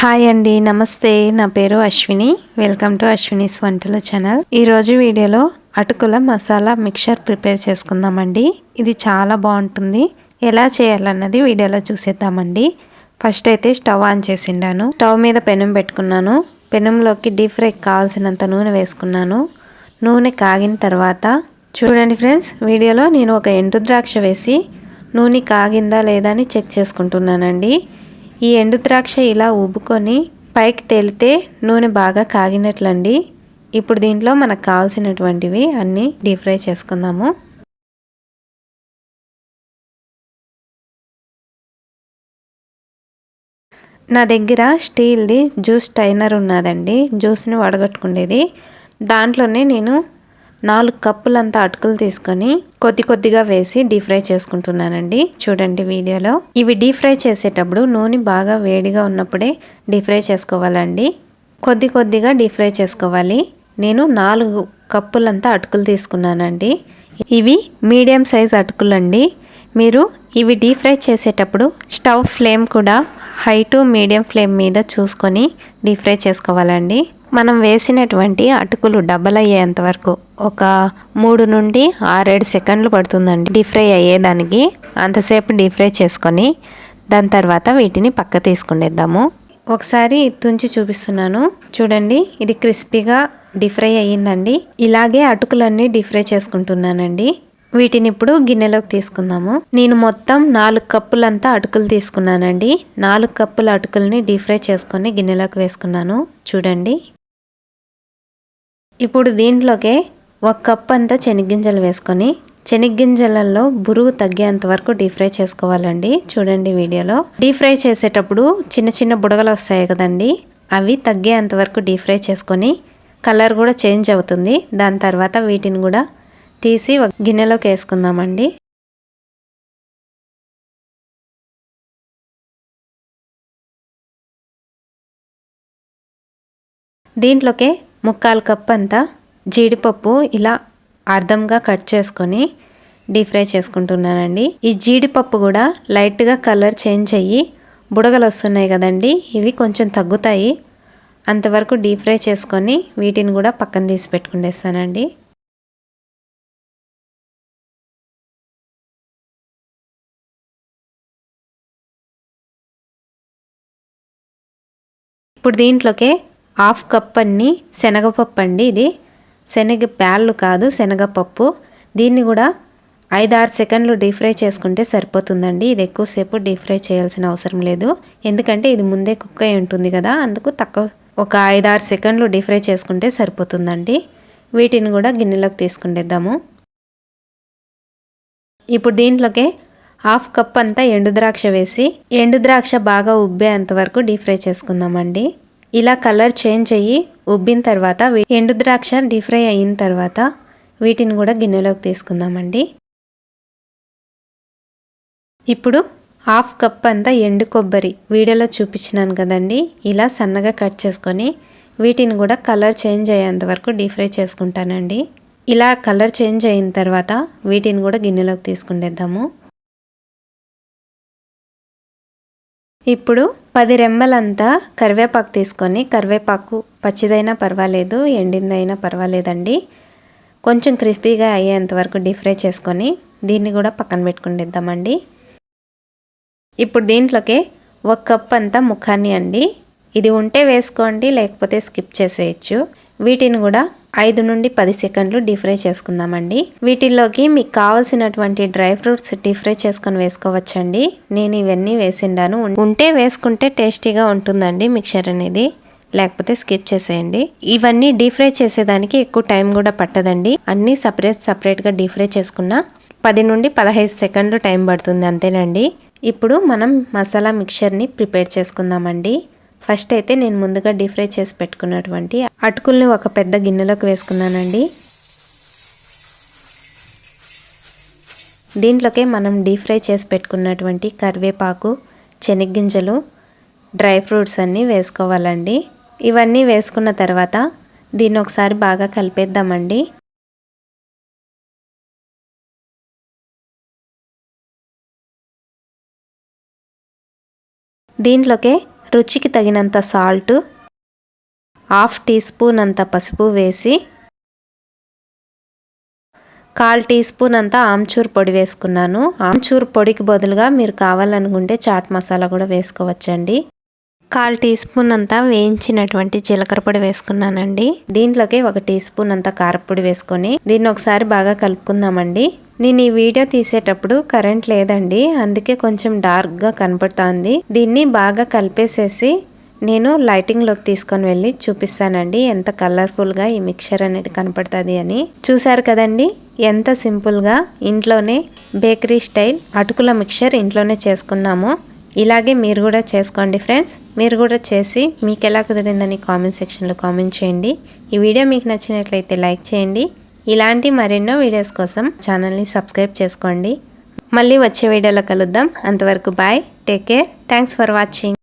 Hi అండి నమస్తే. నా పేరు అశ్విని. వెల్కమ్ టు అశ్వినిస్ వంటల ఛానల్. ఈరోజు వీడియోలో అటుకుల మసాలా మిక్చర్ ప్రిపేర్ చేసుకుందామండి. ఇది చాలా బాగుంటుంది. ఎలా చేయాలన్నది వీడియోలో చూసేద్దామండి. ఫస్ట్ అయితే స్టవ్ ఆన్ చేసిండాను. స్టవ్ మీద పెనం పెట్టుకున్నాను. పెనంలోకి డీప్ ఫ్రైకి కావాల్సినంత నూనె వేసుకున్నాను. నూనె కాగిన తర్వాత చూడండి ఫ్రెండ్స్ వీడియోలో నేను ఒక ఎండు ద్రాక్ష వేసి నూనె కాగిందా లేదా అని చెక్ చేసుకుంటున్నానండి. ఈ ఎండు ద్రాక్ష ఇలా ఉబ్బుకొని పైకి తేలితే నూనె బాగా కాగినట్లండి. ఇప్పుడు దీంట్లో మనకు కావాల్సినటువంటివి అన్నీ డీప్ ఫ్రై చేసుకుందాము. నా దగ్గర స్టీల్ది జ్యూస్ టైనర్ ఉన్నదండి. జ్యూస్ని వడగట్టుకునేది దాంట్లోనే నేను నాలుగు కప్పులంతా అటుకులు తీసుకొని కొద్ది కొద్దిగా వేసి డీప్ ఫ్రై చేసుకుంటున్నానండి. చూడండి వీడియోలో. ఇవి డీప్ ఫ్రై చేసేటప్పుడు నూనె బాగా వేడిగా ఉన్నప్పుడే డీప్ ఫ్రై చేసుకోవాలండి. కొద్ది కొద్దిగా డీప్ ఫ్రై చేసుకోవాలి. నేను నాలుగు కప్పులంతా అటుకులు తీసుకున్నానండి. ఇవి మీడియం సైజ్ అటుకులండి. మీరు ఇవి డీప్ ఫ్రై చేసేటప్పుడు స్టవ్ ఫ్లేమ్ కూడా హై టు మీడియం ఫ్లేమ్ మీద చూసుకొని డీప్ ఫ్రై చేసుకోవాలండి. మనం వేసినటువంటి అటుకులు డబల్ అయ్యేంత వరకు ఒక మూడు నుండి ఆరేడు సెకండ్లు పడుతుందండి. డీప్ ఫ్రై అయ్యేదానికి అంతసేపు డీప్ ఫ్రై చేసుకొని దాని తర్వాత వీటిని పక్క తీసుకునేద్దాము ఒకసారి తుంచి చూపిస్తున్నాను. చూడండి ఇది క్రిస్పీగా డీప్ ఫ్రై అయ్యిందండి. ఇలాగే అటుకులన్నీ డీప్ ఫ్రై చేసుకుంటున్నానండి. వీటిని ఇప్పుడు గిన్నెలోకి తీసుకుందాము. నేను మొత్తం నాలుగు కప్పులంతా అటుకులు తీసుకున్నానండి. నాలుగు కప్పుల అటుకుల్ని డీప్ ఫ్రై చేసుకొని గిన్నెలోకి వేసుకున్నాను. చూడండి. ఇప్పుడు దీంట్లోకే ఒక కప్ అంతా శనగ్గింజలు వేసుకొని శనగ్గింజలలో బురుగు తగ్గేంత వరకు డీప్ ఫ్రై చేసుకోవాలండి. చూడండి వీడియోలో. డీప్ ఫ్రై చేసేటప్పుడు చిన్న చిన్న బుడగలు వస్తాయి కదండి అవి తగ్గేంత వరకు డీప్ ఫ్రై చేసుకొని కలర్ కూడా చేంజ్ అవుతుంది. దాని తర్వాత వీటిని కూడా తీసి గిన్నెలోకి వేసుకుందామండి. దీంట్లోకే ముక్కాలు కప్ అంతా జీడిపప్పు ఇలా అర్ధంగా కట్ చేసుకొని డీప్ ఫ్రై చేసుకుంటున్నానండి. ఈ జీడిపప్పు కూడా లైట్గా కలర్ చేంజ్ అయ్యి బుడగలు వస్తున్నాయి కదండి. ఇవి కొంచెం తగ్గుతాయి. అంతవరకు డీప్ ఫ్రై చేసుకొని వీటిని కూడా పక్కన తీసి పెట్టుకునేస్తానండి ఇప్పుడు దీంట్లోకే హాఫ్ కప్ అన్ని శనగపప్పు అండి ఇది. శనగ ప్యాళ్ళు కాదు శనగపప్పు. దీన్ని కూడా ఐదారు సెకండ్లు డీప్ ఫ్రై చేసుకుంటే సరిపోతుందండి. ఇది ఎక్కువసేపు డీప్ ఫ్రై చేయాల్సిన అవసరం లేదు. ఎందుకంటే ఇది ముందే కుక్ అయి ఉంటుంది కదా అందుకు తక్కువ ఒక ఐదారు సెకండ్లు డీప్ ఫ్రై చేసుకుంటే సరిపోతుందండి. వీటిని కూడా గిన్నెలోకి తీసుకుండేద్దాము ఇప్పుడు దీంట్లోకే హాఫ్ కప్ అంతా ఎండు ద్రాక్ష వేసి ఎండు ద్రాక్ష బాగా ఉబ్బేంత వరకు డీప్ ఫ్రై చేసుకుందామండి. ఇలా కలర్ చేంజ్ అయ్యి ఉబ్బిన తర్వాత ఎండు ద్రాక్ష డీప్ అయిన తర్వాత వీటిని కూడా గిన్నెలోకి తీసుకుందామండి. ఇప్పుడు హాఫ్ కప్ అంతా ఎండు కొబ్బరి వీడియోలో చూపించినాను కదండి. ఇలా సన్నగా కట్ చేసుకొని వీటిని కూడా కలర్ చేంజ్ అయ్యేంత వరకు డీప్ ఫ్రై చేసుకుంటానండి. ఇలా కలర్ చేంజ్ అయిన తర్వాత వీటిని కూడా గిన్నెలోకి తీసుకుండేద్దాము. ఇప్పుడు పది రెమ్మలంతా కరివేపాకు తీసుకొని కరివేపాకు పచ్చిదైనా పర్వాలేదు ఎండిందైనా పర్వాలేదండి. కొంచెం క్రిస్పీగా అయ్యేంత వరకు డీప్ ఫ్రై చేసుకొని దీన్ని కూడా పక్కన పెట్టుకునిద్దామండి ఇప్పుడు దీంట్లోకి ఒక కప్ అంతా ముఖాన్ని అండి. ఇది ఉంటే వేసుకోండి లేకపోతే స్కిప్ చేసేయచ్చు. వీటిని కూడా ఐదు నుండి పది సెకండ్లు డీప్ ఫ్రై చేసుకుందామండి. వీటిల్లోకి మీకు కావాల్సినటువంటి డ్రై ఫ్రూట్స్ డీప్ ఫ్రై చేసుకొని వేసుకోవచ్చండి. నేను ఇవన్నీ వేసిండాను. ఉంటే వేసుకుంటే టేస్టీగా ఉంటుందండి మిక్చర్ అనేది. లేకపోతే స్కిప్ చేసేయండి. ఇవన్నీ డీప్ ఫ్రై చేసేదానికి ఎక్కువ టైం కూడా పట్టదండి. అన్నీ సపరేట్ సపరేట్గా డీప్ ఫ్రై చేసుకున్న పది నుండి పదహైదు సెకండ్లు టైం పడుతుంది అంతేనండి. ఇప్పుడు మనం మసాలా మిక్చర్ని ప్రిపేర్ చేసుకుందామండి. ఫస్ట్ అయితే నేను ముందుగా డీప్ ఫ్రై చేసి పెట్టుకున్నటువంటి అటుకుల్ని ఒక పెద్ద గిన్నెలోకి వేసుకున్నానండి. దీంట్లోకే మనం డీప్ ఫ్రై చేసి పెట్టుకున్నటువంటి కరివేపాకు శనగ్గింజలు డ్రై ఫ్రూట్స్ అన్నీ వేసుకోవాలండి. ఇవన్నీ వేసుకున్న తర్వాత దీన్ని ఒకసారి బాగా కలిపేద్దామండి. దీంట్లోకే రుచికి తగినంత సాల్ట్ హాఫ్ టీ స్పూన్ అంత పసుపు వేసి కాల్ టీ స్పూన్ అంతా ఆమ్చూర్ పొడి వేసుకున్నాను. ఆమ్చూర్ పొడికి బదులుగా మీరు కావాలనుకుంటే చాట్ మసాలా కూడా వేసుకోవచ్చండి. కాల్ టీ స్పూన్ అంతా వేయించినటువంటి జీలకర్ర పొడి వేసుకున్నానండి. దీంట్లోకి ఒక టీ స్పూన్ అంతా కారపొడి వేసుకొని దీన్ని ఒకసారి బాగా కలుపుకుందామండి. నేను ఈ వీడియో తీసేటప్పుడు కరెంట్ లేదండి అందుకే కొంచెం డార్క్గా కనపడుతోంది. దీన్ని బాగా కలిపేసేసి నేను లైటింగ్లోకి తీసుకొని వెళ్ళి చూపిస్తానండి ఎంత కలర్ఫుల్గా ఈ మిక్చర్ అనేది కనపడుతుంది అని. చూసారు కదండి? ఎంత సింపుల్గా ఇంట్లోనే బేకరీ స్టైల్ అటుకుల మిక్చర్ ఇంట్లోనే చేసుకున్నాము. ఇలాగే మీరు కూడా చేసుకోండి ఫ్రెండ్స్. మీరు కూడా చేసి మీకు ఎలా కుదిరిందని కామెంట్ సెక్షన్లో కామెంట్ చేయండి. ఈ వీడియో మీకు నచ్చినట్లయితే లైక్ చేయండి. ఇలాంటి మరెన్నో వీడియోస్ కోసం ఛానల్ని సబ్స్క్రైబ్ చేసుకోండి. మళ్ళీ వచ్చే వీడియోలో కలుద్దాం. అంతవరకు bye take care. Thanks for watching.